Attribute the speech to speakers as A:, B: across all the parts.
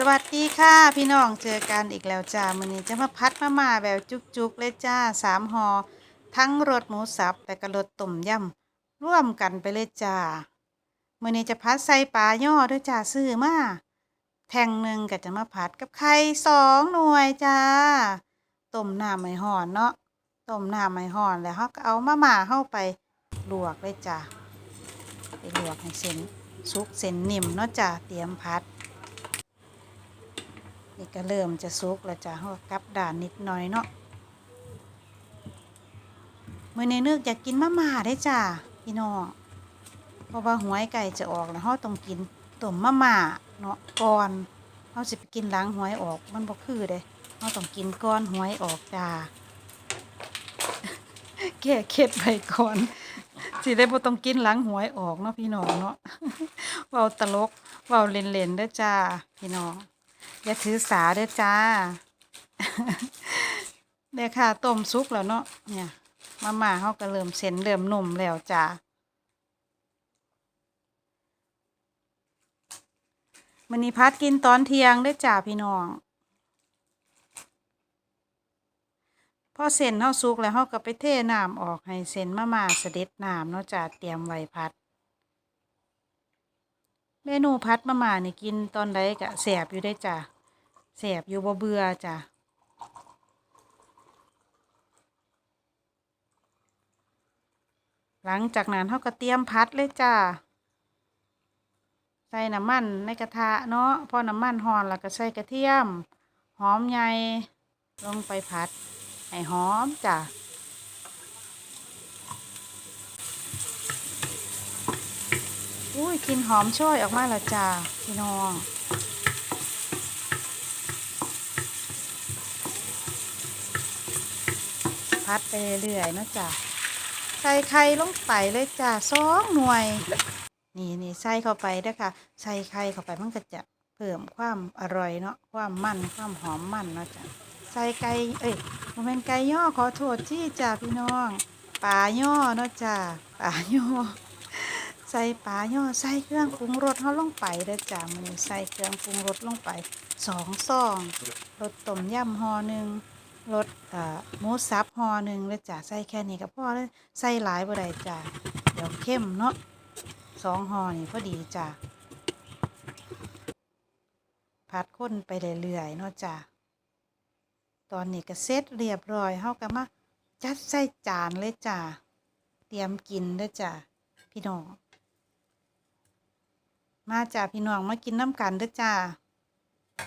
A: สวัสดีค่ะพี่น้องเจอกันอีกแล้วจ้ามื้อนี้จะมาพัดมาม่าแบบจุกๆเลยจ้าสามห่อทั้งรสหมูสับและก็รสต้มยำร่วมกันไปเลยจ้ามื้อนี้จะพัดใส่ปลาย่อด้วยจ้าซื้อมาแทงหนึ่งก็จะมาผัดกับไข่สองหน่วยจ้าต้มน้ำไม่ห่อนเนาะต้มน้ำไม่ห่อนแล้วเขาก็เอามาม่าเข้าไปลวกเลยจ้าไปลวกให้เส้นสุกเส้นนิ่มเนาะจ้าเตรียมพัด นี่ก็เริ่มจะสุกแล้วจ้ะเขาก็กลับด่านนิดหน่อยเนาะมื่อในเนึกอยากกินมาม่าได้จ้ะพี่น้องเพราะว่าหวยไก่จะออกแล้วเขาต้องกินต้มมาม่าเนาะก่อนเขาสิไปกินหล้างหวยออกมันบ่คือเด้เขาต้องกินก่อนหวยออกจ้าแก้เคล็ดไปก่อนสิได้บ่ต้องกินหล้างหวยออกเนาะพี่น้องเนาะเว้าตลกเว้าเล่นๆเด้อจ้าพี่น้อง อย่าถือสาเด้อจ้าเนี่ยค่ะต้มซุปแล้วเนาะเนี่ยมาม่าเขาก็เริ่มเส้นเริ่มนุ่มแล้วจ้ามันนี้พัดกินตอนเที่ยงได้จ้าพี่น้องพอเส้นเขาสุกแล้วเขาก็ไปเทน้ำออกให้เส้นมาม่าเสด็จน้ำเนาะจ้าเตรียมไว้พัด เมนูพัดมาม่านี่กินตอนใดก็แสบอยู่ได้จ้ะ แสบอยู่บ่เบื่อจ้ะหลังจากนั้นเขาก็เตรียมพัดเลยจ้ะใส่น้ำมันในกระทะเนาะพอน้ำมันหอนแล้วก็ใส่กระเทียม หอมใหญ่ลงไปผัด ให้หอมจ้ะอุ้ยกลินหอมช่วยออกมาแล้วจ้าพี่น้อง พัดไปเรื่อยๆนะจ้ะใส่ไข่ลงไปเลยจ้าสองหน่วย นี่นี่ใส่เข้าไปเด้อค่ะ ใส่ไข่เข้าไปมันก็จะเพิ่มความอร่อยเนาะความมันความหอมมันเนาะจ้ะใส่ไก่เอ้ยมันเป็นไก่ย่อขอโทษที่จ้าพี่น้องปลาย่อเนาะจ้าปลาย่อใส่ปลาย่อใส่เครื่องปรุงรสเขาลงไปเด้อจ้ามือใส่เครื่องปรุงรสลงไปสองซองรสต้มยำห่อหนึ่ง รสหมูสับห่อหนึ่งเลยจ้าใส่แค่นี้ก็พอเลยใส่หลายบ่ได้จ้าเดี๋ยวเข้มเนาะสองห่อนี่พอดีจ้าผัดข้นไปเรื่อยๆเนาะจ้าตอนนี้ก็เสร็จเรียบร้อยเฮาก็มาจัดใส่จานเลยจ้าเตรียมกินเด้อจ้าพี่น้องมาจ้าพี่น้องมากินน้ำกันเด้อจ้า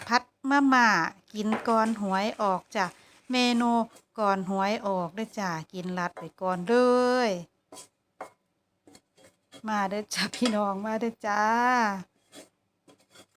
A: พัดมาม่ากินก่อนหวยออกจ้ะ เมนูก่อนหวยออกด้อจ้ากินรัดไปก่อนเลยมาเด้อจ้าพี่น้องมาเด้อจ้า